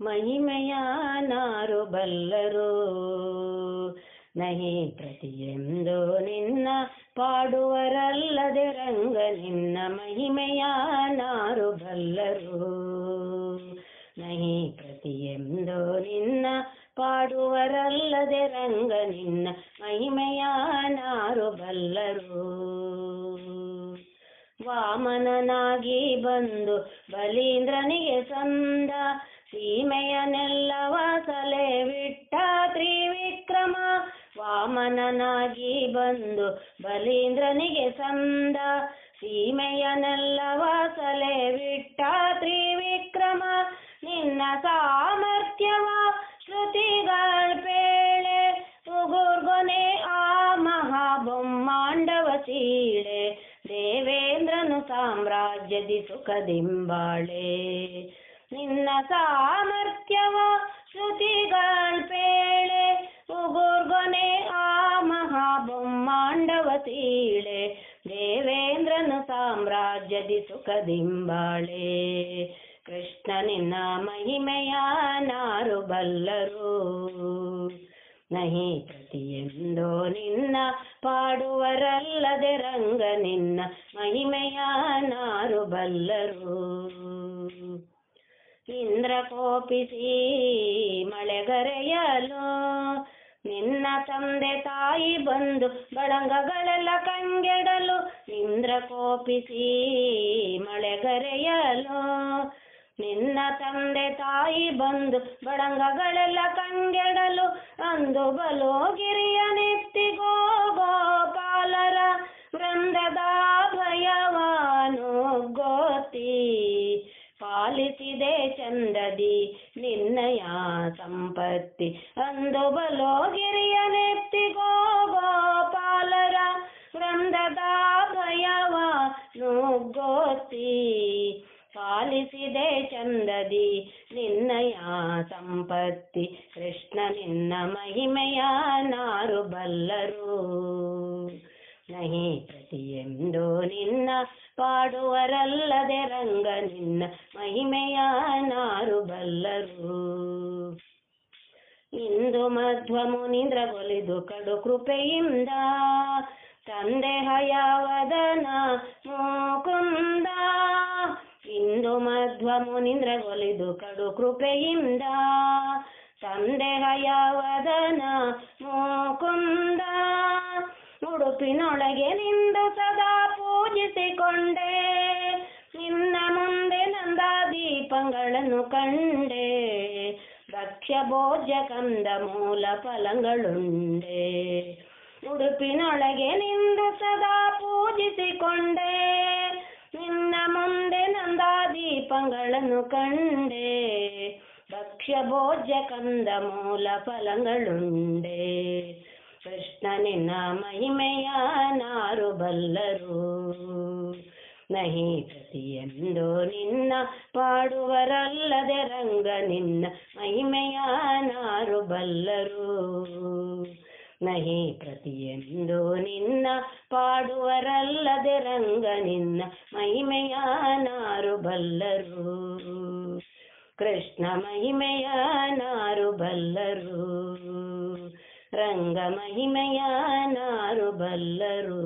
ಮಹಿಮೆಯ ನಾರು ಬಲ್ಲರು. ನಹಿ ಪ್ರತಿಯೊಂದು ನಿನ್ನ ಪಾಡುವರಲ್ಲದೆ ರಂಗ ನಿನ್ನ ಮಹಿಮೆಯ ನಾರು ಬಲ್ಲರು. ನಹಿ ಪ್ರತಿಯೊಂದು ನಿನ್ನ ಪಾಡುವರಲ್ಲದೆ ರಂಗ ನಿನ್ನ ಮಹಿಮೆಯ ಬಲ್ಲರು. ವಾಮನನಾಗಿ ಬಂದು ಬಲೀಂದ್ರನಿಗೆ ಸಂದ ಸೀಮೆಯನ್ನೆಲ್ಲವ ವಾಸಲೆ ಬಿಟ್ಟ ತ್ರಿವಿಕ್ರಮ, ವಾಮನನಾಗಿ ಬಂದು ಬಲೀಂದ್ರನಿಗೆ ಸಂದ. ಸೀಮೆಯನೆಲ್ಲ ವಾಸಲೆ ಬಿಟ್ಟ ತ್ರಿವಿಕ್ರಮ, ನಿನ್ನ ಸಾಮರ್ಥ್ಯವ ಶ್ರುತಿಗಳ್ಪೇಳೆ ಉಗುರ್ಗೊನೆ ಆ ಮಹಾಬೊಮ್ಮಾಂಡವ ಸೀಳೆ. ದೇವೇಂದ್ರನು ಸಾಮ್ರಾಜ್ಯದಿ ಸುಖದಿಂಬಾಳೆ. ನಿನ್ನ ಸಾಮರ್ಥ್ಯವ ಶ್ರುತಿಗಳ್ಪೇಳೆ ಉಗುರ್ಗೊನೆ ಆ ಮಹಾಬೊಮ್ಮಾಂಡವ ಸೀಳೆ, ದೇವೇಂದ್ರನ ಸಾಮ್ರಾಜ್ಯದಿ ಸುಖದಿಂಬಾಳೆ. ಕೃಷ್ಣ ನಿನ್ನ ಮಹಿಮೆಯ ನಾರು ಬಲ್ಲರು. ನಹಿ ಪ್ರತಿಯೆಂದೋ ನಿನ್ನ ಪಾಡುವರಲ್ಲದೆ ರಂಗ ನಿನ್ನ ಮಹಿಮೆಯ ನಾರು ಬಲ್ಲರು. ಇಂದ್ರ ಕೋಪಿಸಿ ಮಳೆಗರೆಯಲು ನಿನ್ನ ತಂದೆ ತಾಯಿ ಬಂದು ಬಳಂಗಗಳೆಲ್ಲ ಕಂಗೆಡಲು. ಇಂದ್ರ ಕೋಪಿಸಿ ಮಳೆಗರೆಯಲು ನಿನ್ನ ತಂದೆ ತಾಯಿ ಬಂದು ಬಳಂಗಗಳೆಲ್ಲ ಕಂಗೆಡಲು. ಅಂದು ಬಲು ಪಾಲಿಸಿದೆ ಚಂದದಿ ನಿನ್ನಯ ಸಂಪತ್ತಿ ಅಂದು ಬಲೋ ಗಿರಿಯ ನೆತ್ತಿಗೋ ಗೋಪಾಲರ ವೃಂದದ ಭಯವ ನುಗ್ಗೋತಿ ಪಾಲಿಸಿದೆ ಚಂದದಿ ನಿನ್ನಯ ಸಂಪತ್ತಿ ಕೃಷ್ಣ ನಿನ್ನ ಮಹಿಮೆಯ ನಾರು ಬಲ್ಲರು ನಹಿ ಪ್ರತಿಯೊಂದು ನಿನ್ನ ಪಾಡುವರಲ್ಲದೆ ರಂಗ ನಿನ್ನ ಮಹಿಮೆಯ ನಾರು ಬಲ್ಲರು. ಇಂದು ಮಧ್ವ ಮುನೀಂದ್ರ ಒಲಿದು ಕಡು ಕೃಪೆಯಿಂದ ತಂದೆ ಹಯವದನ ಮುಕುಂದ. ಇಂದು ಮಧ್ವ ಮುನೀಂದ್ರ ಒಲಿದು ಕಡು ಕೃಪೆಯಿಂದ ತಂದೆ ಹಯವದನ ಮುಕುಂದ. ಉಡುಪಿನೊಳಗೆ ನಿಂದು ಸದಾ ಪೂಜಿಸಿಕೊಂಡೆ ನಿನ್ನ ಮುಂದೆ ನಂದ ದೀಪಗಳನ್ನು ಕಂಡೆ ಭಕ್ಷ್ಯ ಭೋಜ್ಯ ಕಂದ ಮೂಲ ಫಲಗಳುಂಡೆ ಉಡುಪಿನೊಳಗೆ ನಿಂದು ಸದಾ ಪೂಜಿಸಿಕೊಂಡೆ ನಿನ್ನ ಮುಂದೆ ನಂದ ದೀಪಗಳನ್ನು ಕಂಡೆ ಭಕ್ಷ್ಯ ಭೋಜ್ಯ ಕಂದ ಮೂಲ ಫಲಗಳುಂಡೆ ಕೃಷ್ಣ ನಿನ್ನ ಮಹಿಮೆಯ ನಾರು ಬಲ್ಲರು. ನಹಿ ಪ್ರತಿಯೆಂದು ನಿನ್ನ ಪಾಡುವರಲ್ಲದೆ ರಂಗ ನಿನ್ನ ಮಹಿಮೆಯ ನಾರು ಬಲ್ಲರು. ನಹಿ ಪ್ರತಿಯೆಂದು ನಿನ್ನ ಪಾಡುವರಲ್ಲದೆ ರಂಗ ನಿನ್ನ ಮಹಿಮೆಯ ನಾರು ಬಲ್ಲರು. ಕೃಷ್ಣ ಮಹಿಮೆಯ ನಾರು ಬಲ್ಲರು. ರಂಗ ಮಹಿಮೆಯ ನಾರು ಬಲ್ಲರು